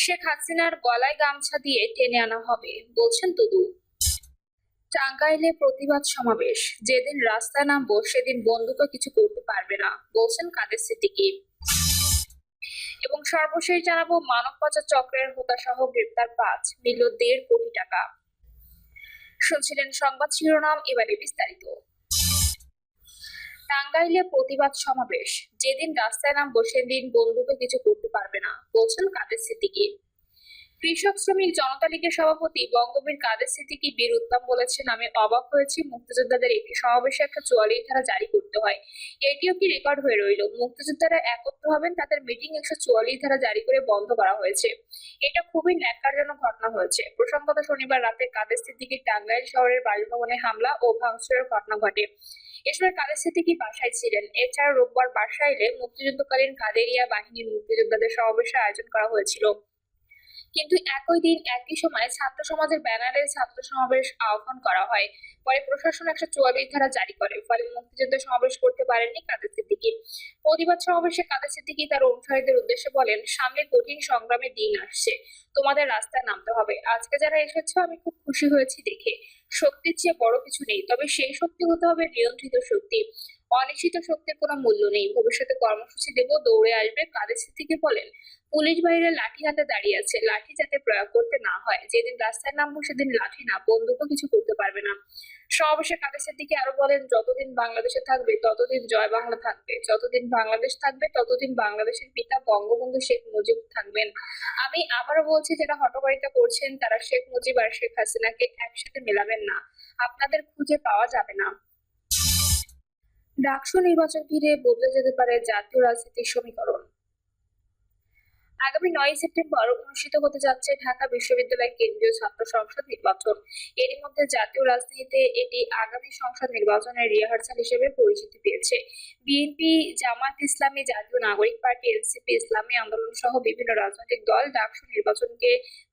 শেখ হাসিনার গলায় গামছা দিয়ে টেনে আনা হবে, বলছেন তুদু। টাঙ্গাইলে প্রতিবাদ সমাবেশ, যেদিন রাস্তায় নামবো সেদিন বন্ধুকে কিছু করতে পারবে না, বলছেন কাদের সিদ্দিকি। এবং সর্বশেষ জানাব মানব পাচার চক্রের হোতাসহ গ্রেপ্তার পাঁচ, মিলল দেড় কোটি টাকা। শুনছিলেন সংবাদ শিরোনাম, এবারে বিস্তারিত। টাঙ্গাইলে প্রতিবাদ সমাবেশ। যেদিন রাস্তায় নাম বসে দিন বন্ধুকে কিছু করতে পারবে না। বলছেন কাদের সিদ্দিকি কৃষক শ্রমিক জনতা লীগের সভাপতি বঙ্গবীর কাদের সিদ্দিকি বীর উত্তম বলেছেন, আমি অবাক হয়েছি, মুক্তিযোদ্ধাদের একটি সমাবেশে একটা চুয়াল্লিশ ধারা জারি করতে হয়। এটিও কি রেকর্ড হয়ে রইল? মুক্তিযোদ্ধারা একত্র হবেন, তাদের মিটিং একশো চুয়াল্লিশ ধারা জারি করে বন্ধ করা হয়েছে। এটা খুবই ন্যাক্কারজনক ঘটনা হয়েছে। প্রসঙ্গত শনিবার রাতে কাদের সিদ্দিকির টাঙ্গাইল শহরের বাসভবনে হামলা ও ভাঙচুরের ঘটনা ঘটে। এ সময় কাদের সিদ্দিকি বাসায় ছিলেন? এছাড়া রোববার বাসায় এলে মুক্তিযুদ্ধকালীন কাদেরিয়া বাহিনীর মুক্তিযোদ্ধাদের সমাবেশের আয়োজন করা হয়েছিল। কিন্তু একই দিন, একই সময় ছাত্র সমাজের ব্যানারে ছাত্র সমাবেশ আহ্বান করা হয়। পরে প্রশাসন একশো চুয়াল্লিশ ধারা জারি করে। ফলে মুক্তিযুদ্ধ সমাবেশ করতে পারেননি কাদের সিদ্দিকি। প্রতিবাদ সমাবেশে কাদের সিদ্দিকি তার অনুসারীদের উদ্দেশ্যে বলেন, সামনে কঠিন সংগ্রামের দিন আসছে। তোমাদের রাস্তায় নামতে হবে। আজকে যারা এসেছ, আমি খুব খুশি হয়েছি দেখে। শক্তির চেয়ে বড় কিছু নেই, তবে সেই শক্তি হতে হবে নিয়ন্ত্রিত শক্তি। অনিশ্চিত শক্তির কোনো মূল্য নেই। ভবিষ্যতে কর্মসূচি দেব, দৌড়ে আসবে। কাদের সিদ্দিকি বলেন? পুলিশ বাহিনীর লাঠি হাতে দাঁড়িয়ে আছে। লাঠি যাতে প্রয়োগ করতে না হয়। যেদিন রাস্তায় নামবো, সেদিন লাঠি না। বন্দুকও কিছু করতে পারবে না। সমাবেশে কাদের দিকে আরও বলেন, যতদিন বাংলাদেশে থাকবে, ততদিন জয় বাংলা থাকবে। যতদিন বাংলাদেশ থাকবে, ততদিন বাংলাদেশের পিতা বঙ্গবন্ধু শেখ মুজিব থাকবেন। আমি আবারও বলছি, যারা হটকারিতা করছেন, তারা শেখ মুজিব আর শেখ হাসিনাকে একসাথে মেলাবেন না। আপনাদের খুঁজে পাওয়া যাবে না। ডাকসু নির্বাচন ঘিরে বদলে যেতে পারে জাতীয় রাজনীতির সমীকরণ। আগামী নয় সেপ্টেম্বর অনুষ্ঠিত হতে যাচ্ছে ঢাকা বিশ্ববিদ্যালয় কেন্দ্রীয় ছাত্র সংসদ নির্বাচন। এরই মধ্যে জাতীয় রাজনীতিতে এটি আগামী সংসদ নির্বাচনের রিহার্সাল হিসেবে পরিচিতি পেয়েছে। বিএনপি, জামাত ইসলামী জাতীয় নাগরিক পার্টি, এনসিপি, ইসলামী আন্দোলন সহ বিভিন্ন রাজনৈতিক দল ডাকসু নির্বাচনকে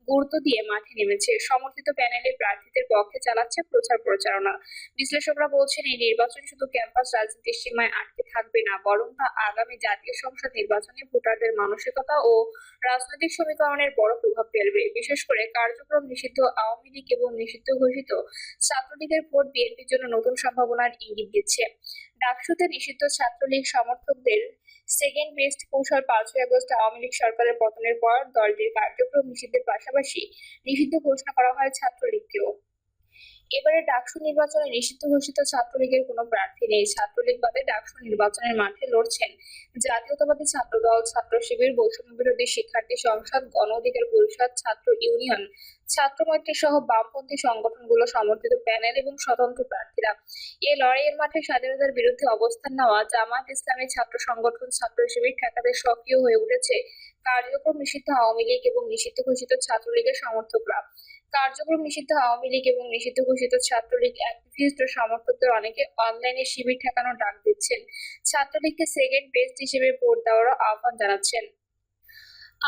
গুরুত্ব দিয়ে মাঠে নেমেছে। সমর্থিত প্যানেলে প্রার্থীদের পক্ষে চালাচ্ছে প্রচার প্রচারণা। বিশ্লেষকরা বলছেন, এই নির্বাচন শুধু ক্যাম্পাস রাজনীতির সীমায় আটকে থাকবে না, বরং তা আগামী জাতীয় সংসদ নির্বাচনে ভোটারদের মানসিকতা ও রাজনৈতিক সমীকরণের বড় প্রভাব ফেলবে। বিশেষ করে কার্যক্রম নিষিদ্ধ আওয়ামী লীগ এবং নিষিদ্ধ ঘোষিত ছাত্রলীগের ভোট বিএনপির জন্য নতুন সম্ভাবনার ইঙ্গিত দিচ্ছে। ডাকসুতে নিষিদ্ধ ছাত্রলীগ সমর্থকদের সেকেন্ড বেস্ট কৌশল পাঁচই আগস্ট আওয়ামী লীগ সরকারের পতনের পর দলটির কার্যক্রম নিষিদ্ধের পাশাপাশি নিষিদ্ধ ঘোষণা করা হয় ছাত্রলীগকেও। এবারে ডাকসু নির্বাচনে নিষিদ্ধ ঘোষিত ছাত্রলীগের কোনো প্রার্থী নেই। ছাত্রলীগ বাদে ডাকসু নির্বাচনের মাঠে লড়ছেন জাতীয়তাবাদী ছাত্র দল ছাত্র শিবির, বৈষম্য বিরোধী শিক্ষার্থী সংসদ, গণ অধিকার পরিষদ, ছাত্র ইউনিয়ন ছাত্রমৈত্রী সহ বামপন্থী সংগঠনগুলো সমর্থিত প্যানেল এবং স্বতন্ত্র প্রার্থীরা। এ লড়াইয়ের মাঠে স্বাধীনতার বিরুদ্ধে অবস্থান নেওয়া জামাত ইসলামী ছাত্র সংগঠন, ছাত্র শিবির ঠেকাতে সক্রিয় হয়ে উঠেছে। কার্যক্রম নিষিদ্ধ আওয়ামী লীগ এবং নিষিদ্ধ ঘোষিত ছাত্রলীগের সমর্থকরা। কার্যক্রম নিষিদ্ধ আওয়ামী লীগ এবং নিষিদ্ধ ঘোষিত ছাত্রলীগ অ্যাক্টিভিস্ট সমর্থকদের অনেকে অনলাইনে শিবির ঠেকানোর ডাক দিচ্ছেন। ছাত্রলীগকে সেকেন্ড বেস্ট হিসেবে ভোট দেওয়ারও আহ্বান জানাচ্ছেন।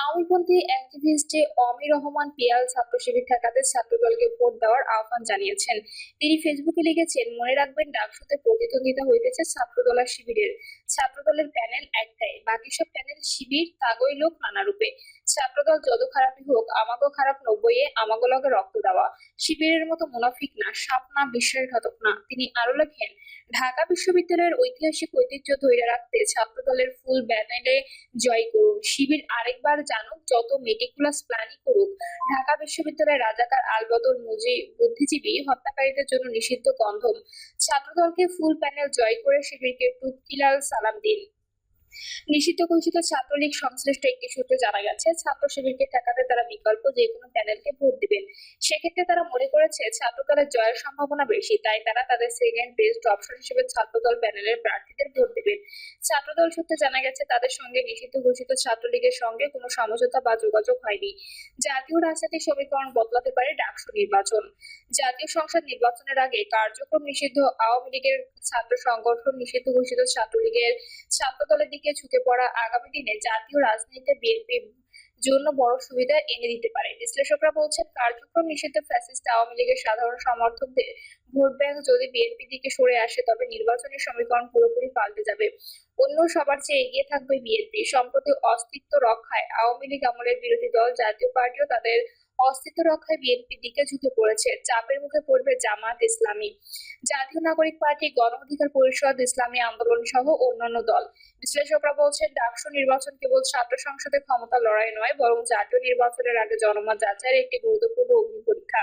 আওয়ামীপন্থী অ্যাক্টিভিস্ট অমি রহমান পিয়াল ছাত্র শিবির ঠেকাতে ছাত্রদলকে ভোট দেওয়ার আহ্বান জানিয়েছেন। তিনি ফেসবুকে লিখেছেন, মনে রাখবেন, ডাকসুতে প্রতিদ্বন্দ্বিতা হইতেছে ছাত্রদল শিবিরের। ছাত্রদলের প্যানেল একটাই বাকি সব প্যানেল শিবির, তাগই লোক নানা রূপে। ছাত্রদল যত খারাপই হোক খারাপ নব্বইয়ে লগে রক্ত দেওয়া। শিবিরের মতো মুনাফিক না, সাপ না বিশ্বাসঘাতক না। তিনি আরও লেখেন, ঢাকা বিশ্ববিদ্যালয়ের ঐতিহাসিক ঐতিহ্য ধরে রাখতে ছাত্রদলের ফুল ব্যানেলে জয় করুন। শিবির আরেকবার জানুক, যত মেটিকুলাস প্ল্যানই করুক। ঢাকা বিশ্ববিদ্যালয়ের রাজাকার আলবদর মুজি, বুদ্ধিজীবী, হত্যাকারীদের জন্য নিষিদ্ধ গন্ধম ছাত্রদলকে ফুল প্যানেল জয় করে শিবিরকে টুপকিলাল সালাম দিন। নিষিদ্ধ ঘোষিত ছাত্রলীগ সংশ্লিষ্ট একটি সূত্রে জানা গেছে ছাত্র শিবিরকে ঠেকাতে তারা বিকল্প যে কোনো প্যানেলকে ভোট দিবেন। সেক্ষেত্রে তারা মনে করেছে, ছাত্রদলের জয়ের সম্ভাবনা বেশি, তাই তারা তাদের সেকেন্ড বেস্ট অপশন হিসেবে ছাত্রদল প্যানেলের প্রার্থীদের ভোট দেবেন। ছাত্রদল সূত্রে জানা গেছে, তাদের সঙ্গে নিষিদ্ধ ঘোষিত ছাত্রলীগের সঙ্গে কোনো সমঝোতা বা যোগাযোগ হয়নি। জাতীয় রাজনৈতিক সমীকরণ বদলাতে পারে ডাকসু নির্বাচন। জাতীয় সংসদ নির্বাচনের আগে কার্যক্রম নিষিদ্ধ, আওয়ামী লীগের ছাত্র সংগঠন নিষিদ্ধ ঘোষিত ছাত্রলীগের ছাত্রদলের দিকে ঝুঁকে পড়া আগামী দিনে জাতীয় রাজনীতিতে বিএনপি জন্য বড় সুবিধা এনে দিতে পারে। বিশ্লেষকরা বলছেন, কার্যক্রম নিষিদ্ধ ফ্যাসিস্ট আওয়ামী লীগের সাধারণ সমর্থকদের ভোট ব্যাংক যদি বিএনপি দিকে সরে আসে, তবে নির্বাচনের সমীকরণ পুরোপুরি পাল্টে যাবে। অন্য সবার চেয়ে এগিয়ে থাকবে বিএনপি। সম্প্রতি অস্তিত্ব রক্ষায় আওয়ামী লীগ আমলের বিরোধী দল জাতীয় পার্টিও তাদের অস্তিত্ব রক্ষায় বিএনপির দিকে ঝুঁকে পড়েছে। চাপের মুখে পড়বে জামাত ইসলামী। জাতীয় নাগরিক পার্টি গণ অধিকার পরিষদ, ইসলামী আন্দোলন সহ অন্যান্য দল। বিশ্লেষকরা বলছেন, ডাকসু নির্বাচন কেবল ছাত্র সংসদের ক্ষমতা লড়াই নয়, বরং জাতীয় নির্বাচনের আগে জনমত যাচাইয়ের একটি গুরুত্বপূর্ণ অগ্নি পরীক্ষা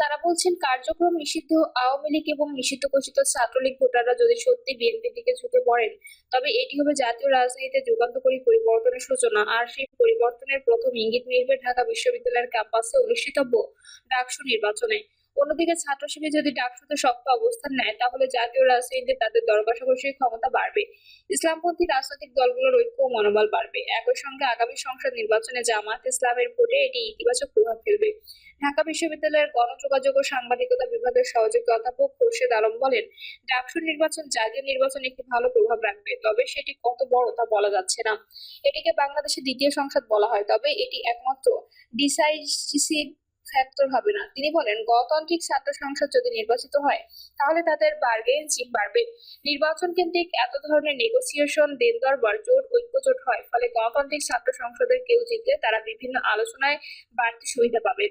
তারা বলছেন, কার্যক্রম নিষিদ্ধ আওয়ামী লীগ এবং নিষিদ্ধ ঘোষিত ছাত্রলীগ ভোটাররা যদি সত্যি বিএনপির দিকে ঝুঁকে পড়েন, তবে এটি হবে জাতীয় রাজনীতিতে যুগান্তকারী পরিবর্তনের সূচনা। আর সেই পরিবর্তনের প্রথম ইঙ্গিত মিলবে ঢাকা বিশ্ববিদ্যালয়ের ক্যাম্পাসে অনুষ্ঠিতব্য ডাকসু নির্বাচনে। অন্যদিকে ছাত্র শিবির যদি ডাকসুতে শক্ত অবস্থান নেয়, তাহলে জাতীয় রাজনীতিতে তাদের দরকাশাকর্ষী ক্ষমতা বাড়বে। ইসলামপন্থী রাজনৈতিক দলগুলোর ঐক্য ও মনোবল বাড়বে। একই সঙ্গে আগামী সংসদ নির্বাচনে জামাত ইসলামের ভোটে এটি ইতিবাচক প্রভাব ফেলবে। ঢাকা বিশ্ববিদ্যালয়ের গণযোগাযোগ ও সাংবাদিকতা বিভাগের সহযোগী অধ্যাপক খোরশেদ আলম বলেন, ডাকসু নির্বাচন জাতীয় নির্বাচন একটি ভালো প্রভাব রাখবে, তবে সেটি কত বড় তা বলা যাচ্ছে না। এটিকে বাংলাদেশের দ্বিতীয় সংসদ বলা হয়, তবে এটি একমাত্র ডিসাইসিভ ফ্যাক্টর হবে না। তিনি বলেন, গণতান্ত্রিক ছাত্র সংসদ যদি নির্বাচিত হয়, তাহলে তাদের বার্গেন চিপ বাড়বে। নির্বাচন কেন্দ্রিক এত ধরনের নেগোসিয়েশন দেন দরবার জোট, ঐক্যজোট হয়, ফলে গণতান্ত্রিক ছাত্র সংসদের কেউ জিতলে তারা বিভিন্ন আলোচনায় বাড়তি সুবিধা পাবে।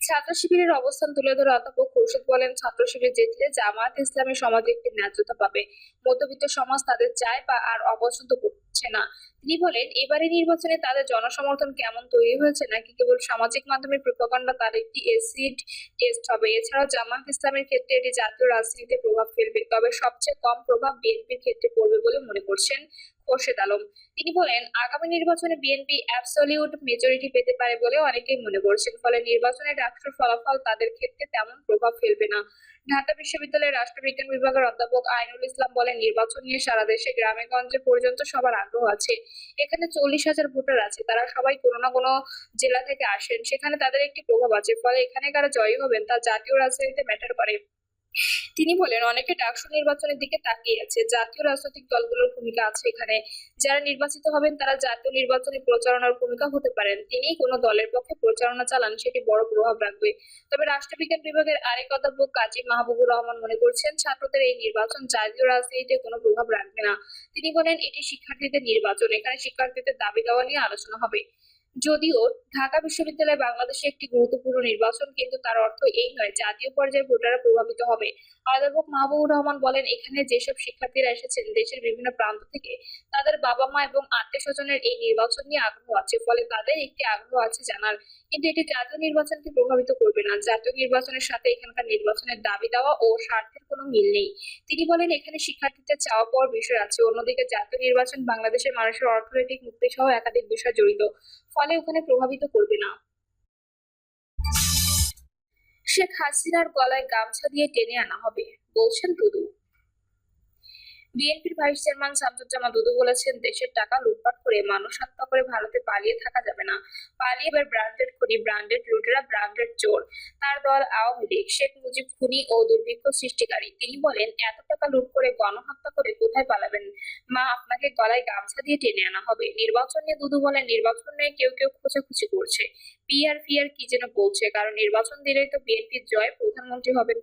ছাত্র শিবিরের অবস্থান তুলে ধরে অধ্যাপক খোরশেদ বলেন, ছাত্র শিবির জিতলে জামায়াত ইসলামী সমাজে একটি ন্যায্যতা পাবে। মধ্যবিত্ত সমাজ তাদের চায় বা আর অপছন্দ করছে না। তিনি বলেন, এবারে নির্বাচনে তাদের জনসমর্থন কেমন তৈরি হয়েছে নাকি কেবল সামাজিক মাধ্যমে প্রপাগান্ডা তার একটি এসিড টেস্ট হবে? এছাড়াও জামায়াত ইসলামের ক্ষেত্রে এটি জাতীয় রাজনীতিতে প্রভাব ফেলবে, তবে সবচেয়ে কম প্রভাব বিএনপির ক্ষেত্রে পড়বে বলে মনে করছেন খোরশেদ আলম। তিনি বলেন, আগামী নির্বাচনে বিএনপি অ্যাবসলিউট মেজরিটি পেতে পারে বলে অনেকেই মনে করছেন, ফলে নির্বাচনে ডাকসুর ফলাফল তাদের ক্ষেত্রে তেমন প্রভাব ফেলবে না। ঢাকা বিশ্ববিদ্যালয়ের রাষ্ট্রবিজ্ঞান বিভাগের অধ্যাপক আইনুল ইসলাম বলেন, নির্বাচন নিয়ে সারা দেশে গ্রামে গঞ্জে পর্যন্ত সবার আগ্রহ আছে। এখানে চল্লিশ হাজার ভোটার আছে, তারা সবাই কোনো না কোনো জেলা থেকে আসেন। সেখানে তাদের একটি প্রভাব আছে, ফলে এখানে কারা জয়ী হবেন তা জাতীয় রাজনীতিতে ম্যাটার করে। তিনি বলেন, অনেকে ডাকসু নির্বাচনের দিকে তাকিয়ে আছে। জাতীয় রাজনৈতিক দলগুলোর ভূমিকা আছে এখানে। যারা নির্বাচিত হবেন, তারা জাতীয় নির্বাচনী প্রচারণার ভূমিকা হতে পারেন। তিনি কোনো দলের পক্ষে প্রচারণা চালান, সেটি বড় প্রভাব রাখবে। তবে রাষ্ট্রবিজ্ঞান বিভাগের আরেক অধ্যাপক কাজী মাহবুবুর রহমান মনে করছেন, ছাত্রদের এই নির্বাচন জাতীয় রাজনীতিতে কোনো প্রভাব রাখবে না। তিনি বলেন, এটি শিক্ষার্থীদের নির্বাচন। এখানে শিক্ষার্থীদের দাবি দেওয়া নিয়ে আলোচনা হবে। যদিও ঢাকা বিশ্ববিদ্যালয় বাংলাদেশে একটি গুরুত্বপূর্ণ নির্বাচন, কিন্তু তার অর্থ এই নয়, জাতীয় পর্যায়ে ভোটাররা প্রভাবিত হবে। অধ্যাপক মাহবুবুর রহমান বলেন, এখানে যেসব শিক্ষার্থীরা এসেছেন দেশের বিভিন্ন প্রান্ত থেকে, তাদের বাবা মা এবং আত্মীয় স্বজনের এই নির্বাচন নিয়ে আগ্রহ আছে, ফলে তাদের একটি আগ্রহ আছে জানার। কিন্তু এটি জাতীয় নির্বাচনকে প্রভাবিত করবে না। জাতীয় নির্বাচনের সাথে এখানকার নির্বাচনের দাবি দেওয়া ও স্বার্থের কোনো মিল নেই। তিনি বলেন, এখানে শিক্ষার্থীদের চাওয়া পাওয়ার বিষয় আছে। অন্যদিকে, জাতীয় নির্বাচন বাংলাদেশের মানুষের অর্থনৈতিক মুক্তি সহ একাধিক বিষয় জড়িত। ফলে ওখানে প্রভাবিত করবে না। শেখ হাসিনার গলায় গামছা দিয়ে টেনে আনা হবে, বলছেন দুদু। বিএনপির ভাইস চেয়ারম্যান শামসুজ্জামান দুদু বলেছেন, দেশের টাকা লুটপাট করে মানুষ হত্যা করে ভারতে পালিয়ে থাকা যাবে না। পালিয়ে এবার ব্র্যান্ডেড খুনি ব্র্যান্ডেড লুটেরা ব্র্যান্ডেড চোর। তার দল আওয়ামী লীগ, শেখ মুজিব খুনি ও দুর্ভিক্ষ সৃষ্টিকারী। তিনি বলেন, এত টাকা লুট করে গণহত্যা করে কোথায় পালাবেন? মা আপনাকে গলায় গামছা দিয়ে টেনে আনা হবে। নির্বাচন নিয়ে দুদু বলেন, নির্বাচন নিয়ে কেউ কেউ খোঁচাখুচি করছে। পিআর ফিআর কি যেন বলছে, কারণ নির্বাচন দিলেই তো বিএনপির জয় প্রধানমন্ত্রী হবেন